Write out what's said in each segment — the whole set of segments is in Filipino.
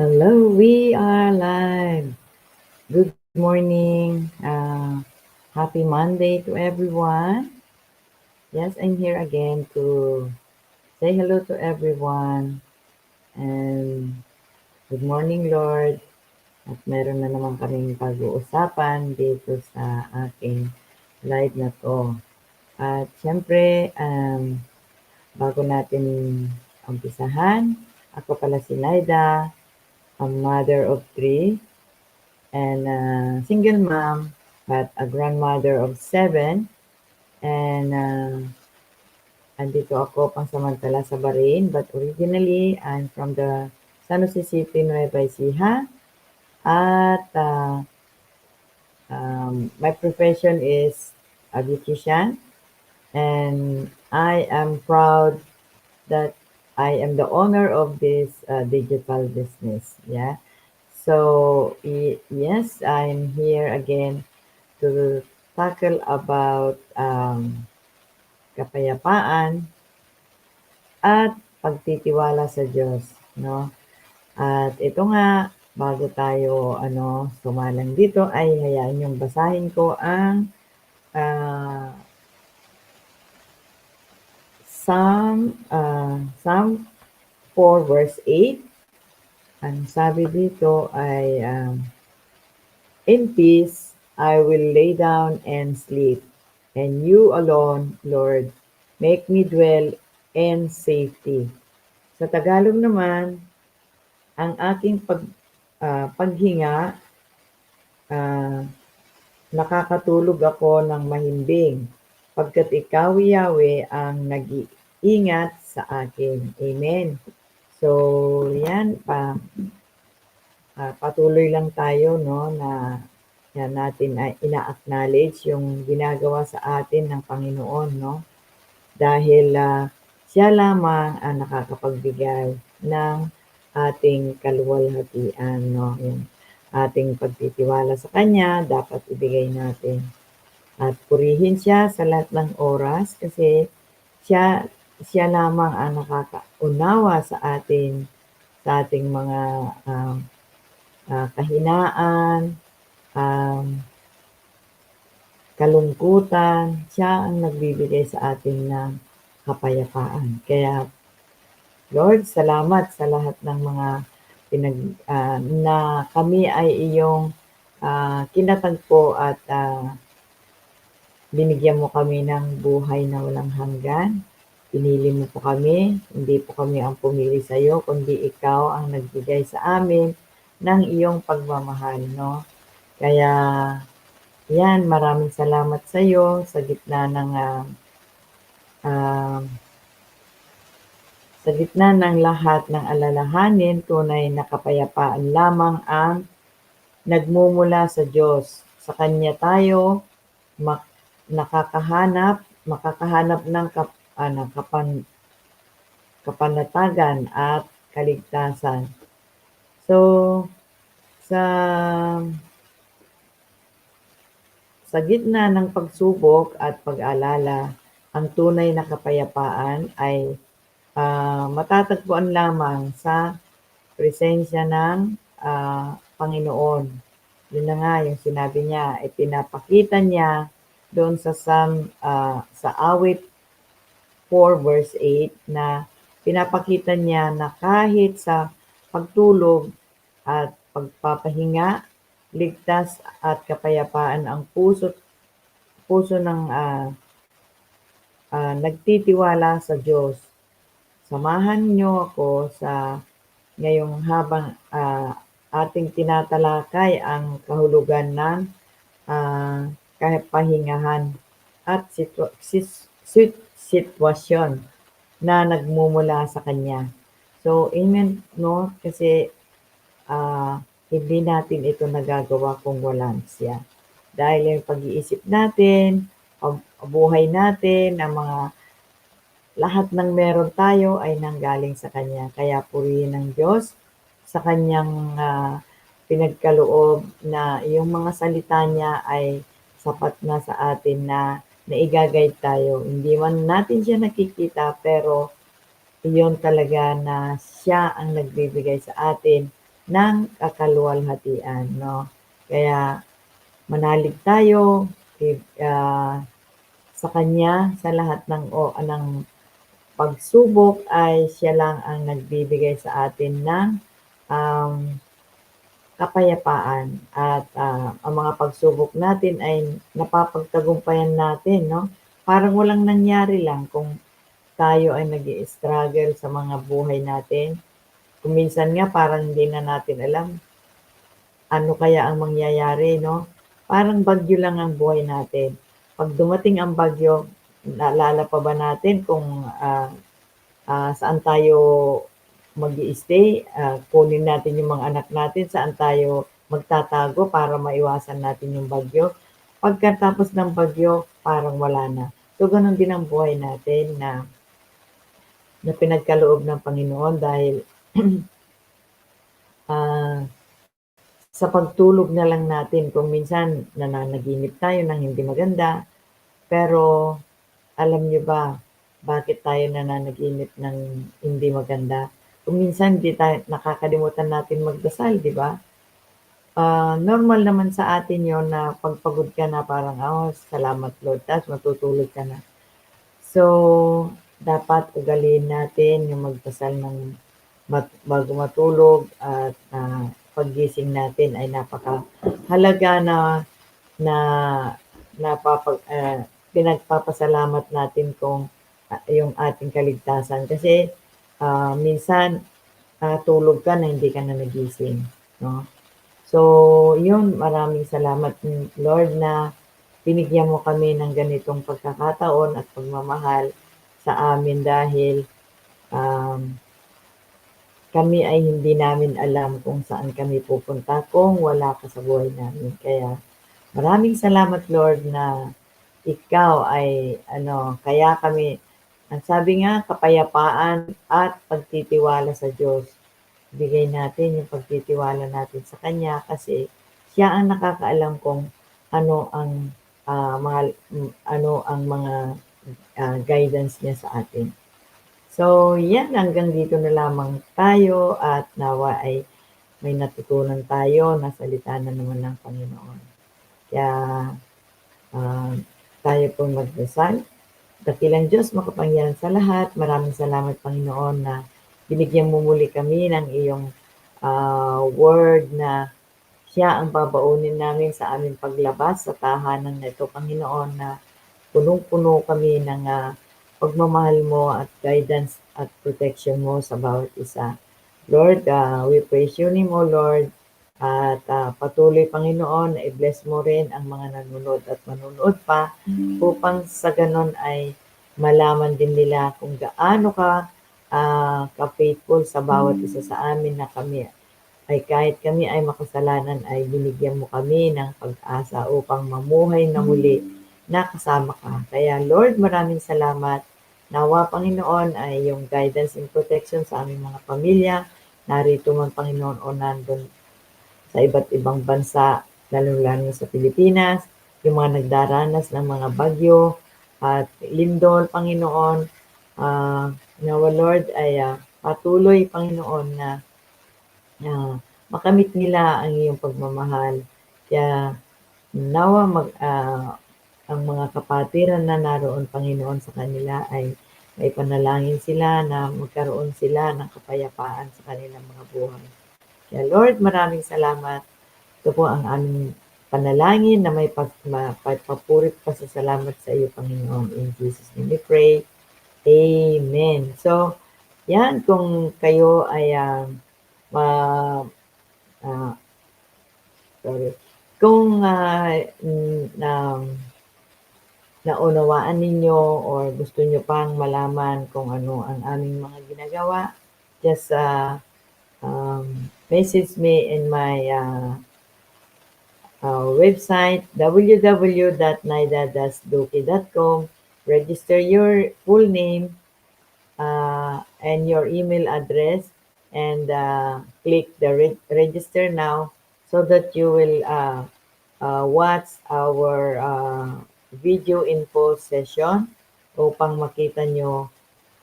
Hello, we are live. Good morning. Uh, happy Monday to everyone. Yes, I'm here again to say hello to everyone. And good morning, Lord. At meron na naman kaming pag-uusapan dito sa aking live na to. At syempre, um, bago natin umpisahan, ako pala si Naida, a mother of three, and a single mom, but a grandmother of seven. And uh, andito ako pansamantala sa Bahrain, but originally I'm from the San Jose City, Nueva Ecija. At uh, um, my profession is a beautician, and I am proud that I am the owner of this uh, digital business. Yeah. So, yes, I'm here again to tackle about um, kapayapaan at pagtitiwala sa Diyos, no? At ito nga, bago tayo ano, sumalang dito, ay hayaan yung basahin ko ang uh, Psalm, uh, Psalm 4 verse 8. Ang sabi dito ay, um, In peace, I will lay down and sleep, and you alone, Lord, make me dwell in safety. Sa Tagalog naman, ang aking pag, uh, paghinga, uh, nakakatulog ako ng mahimbing, pagkat ikaw, Yahweh, ang nag ingat sa akin. Amen. So, yan pa. Uh, patuloy lang tayo no na yan natin ay ina-acknowledge yung ginagawa sa atin ng Panginoon no dahil uh, siya lamang ang nakakapagbigay ng ating kaluwalhatian no yung ating pagtitiwala sa kanya dapat ibigay natin at purihin siya sa lahat ng oras kasi siya siya lamang ang nakakaunawa sa atin, sa ating mga uh, uh, kahinaan, um, kalungkutan. Siya ang nagbibigay sa atin ng kapayapaan. Kaya, Lord, salamat sa lahat ng mga pinag, uh, na kami ay iyong uh, kinatagpo at uh, binigyan mo kami ng buhay na walang hanggan. Pinili mo po kami, hindi po kami ang pumili sa iyo, kundi ikaw ang nagbigay sa amin ng iyong pagmamahal, no? Kaya, yan, maraming salamat sa iyo sa gitna ng uh, sa gitna ng lahat ng alalahanin, tunay na kapayapaan lamang ang nagmumula sa Diyos. Sa Kanya tayo mak- nakakahanap, makakahanap ng kap- ano, kapan, kapanatagan at kaligtasan. So, sa sa gitna ng pagsubok at pag-alala, ang tunay na kapayapaan ay uh, matatagpuan lamang sa presensya ng uh, Panginoon. Yun na nga yung sinabi niya, ipinapakita niya doon sa Psalm, uh, sa awit 4 verse 8 na pinapakita niya na kahit sa pagtulog at pagpapahinga, ligtas at kapayapaan ang puso puso ng uh, uh, nagtitiwala sa Diyos. Samahan niyo ako sa ngayong habang uh, ating tinatalakay ang kahulugan ng uh, kapahingahan at sis- sit- sitwasyon na nagmumula sa kanya. So, amen, no? Kasi uh, hindi natin ito nagagawa kung wala siya. Dahil yung pag-iisip natin, buhay natin, ang mga lahat ng meron tayo ay nanggaling sa Kanya. Kaya purihin ng Diyos sa Kanyang uh, pinagkaloob na yung mga salita niya ay sapat na sa atin na na i-guide tayo. Hindi man natin siya nakikita pero iyon talaga na siya ang nagbibigay sa atin ng kaluwalhatian, no? Kaya manalig tayo ah, sa Kanya sa lahat ng o ng pagsubok ay siya lang ang nagbibigay sa atin ng um, kapayapaan at ah, ang mga pagsubok natin ay napapagtagumpayan natin, no? Parang walang nangyari lang kung tayo ay nag struggle sa mga buhay natin. Kung minsan nga parang hindi na natin alam ano kaya ang mangyayari, no? Parang bagyo lang ang buhay natin. Pag dumating ang bagyo, naalala pa ba natin kung ah, ah, saan tayo mag stay ah, kunin natin yung mga anak natin, saan tayo magtatago para maiwasan natin yung bagyo. Pagkatapos ng bagyo, parang wala na. So, ganun din ang buhay natin na na pinagkaloob ng Panginoon dahil ah, sa pagtulog na lang natin kung minsan nananaginip tayo ng hindi maganda, pero alam niyo ba bakit tayo nananaginip ng hindi maganda? Kung minsan di tayo nakakalimutan natin magdasal, di ba? Ah, normal naman sa atin yon na pagpagod ka na parang, oh, salamat Lord, tapos matutulog ka na. So, dapat ugaliin natin yung magdasal ng mat- bago matulog at ah, paggising natin ay napakahalaga na na napapag ah, pinagpapasalamat natin kung ah, yung ating kaligtasan kasi ah, minsan ah, tulog ka na hindi ka na nagising no so yun maraming salamat Lord na binigyan mo kami ng ganitong pagkakataon at pagmamahal sa amin dahil um, kami ay hindi namin alam kung saan kami pupunta kung wala ka sa buhay namin. Kaya maraming salamat Lord na ikaw ay ano, kaya kami ang sabi nga kapayapaan at pagtitiwala sa Diyos. Bigay natin yung pagtitiwala natin sa Kanya kasi siya ang nakakaalam kung ano ang ah, mga ano ang mga ah, guidance niya sa atin. So, yan, hanggang dito na lamang tayo at nawa ay may natutunan tayo na salita na naman ng Panginoon. Kaya ah, tayo po magdasal. Dakilang Diyos, makapangyarihan sa lahat. Maraming salamat, Panginoon, na binigyan mo muli kami ng iyong ah, word na siya ang babaunin namin sa aming paglabas sa tahanan na ito, Panginoon, na punong-puno kami ng ah, pagmamahal mo at guidance at protection mo sa bawat isa. Lord, ah, we praise your name, O Lord. At ah, patuloy, Panginoon, i-bless mo rin ang mga nanonood at manunood pa upang sa ganon ay malaman din nila kung gaano ka ah, ka-faithful sa bawat isa sa amin na kami ay kahit kami ay makasalanan ay binigyan mo kami ng pag-asa upang mamuhay na muli na kasama ka. Kaya Lord, maraming salamat. Nawa Panginoon ay yung guidance and protection sa aming mga pamilya. Narito man Panginoon o nandun sa iba't ibang bansa, lalo-lalo sa Pilipinas, yung mga nagdaranas ng mga bagyo at lindol, Panginoon. Uh, nawa Lord ay ah, patuloy, Panginoon, na ah, makamit nila ang iyong pagmamahal. Kaya nawa mag, ah, ang mga kapatiran na naroon, Panginoon, sa kanila ay may panalangin sila na magkaroon sila ng kapayapaan sa kanilang mga buhay. Kaya Lord, maraming salamat. Ito po ang aming panalangin na may pag, ma, pagpapurit pa sa salamat sa iyo, Panginoon. In Jesus' name we pray. Amen. So, yan, kung kayo ay uh, uh, sorry, kung uh, na, naunawaan ninyo or gusto nyo pang malaman kung ano ang aming mga ginagawa, just uh, um, message me in my uh, uh, website www.naida-duki.com register your full name uh, and your email address and uh, click the re register now so that you will uh, uh, watch our uh, video info session upang makita nyo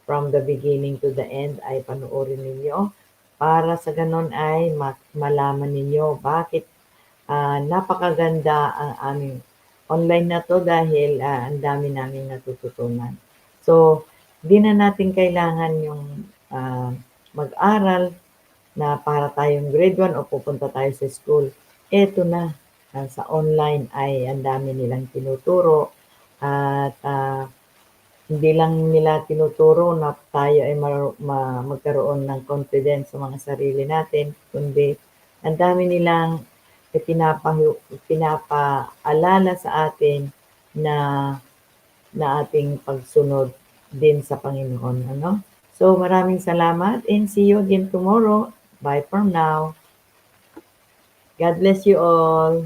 from the beginning to the end. Ay panoorin ninyo para sa ganon ay ma- malaman ninyo bakit ah, napakaganda ang aming online na to dahil ah, ang dami namin natututunan. So, di na natin kailangan yung ah, mag-aral na para tayong grade 1 o pupunta tayo sa school. Ito na, ah, sa online ay ang dami nilang tinuturo at ah, hindi lang nila tinuturo na tayo ay mar- ma- magkaroon ng confidence sa mga sarili natin, kundi ang dami nilang ipinapahu- pinapaalala sa atin na na ating pagsunod din sa Panginoon. Ano? So maraming salamat and see you again tomorrow. Bye for now. God bless you all.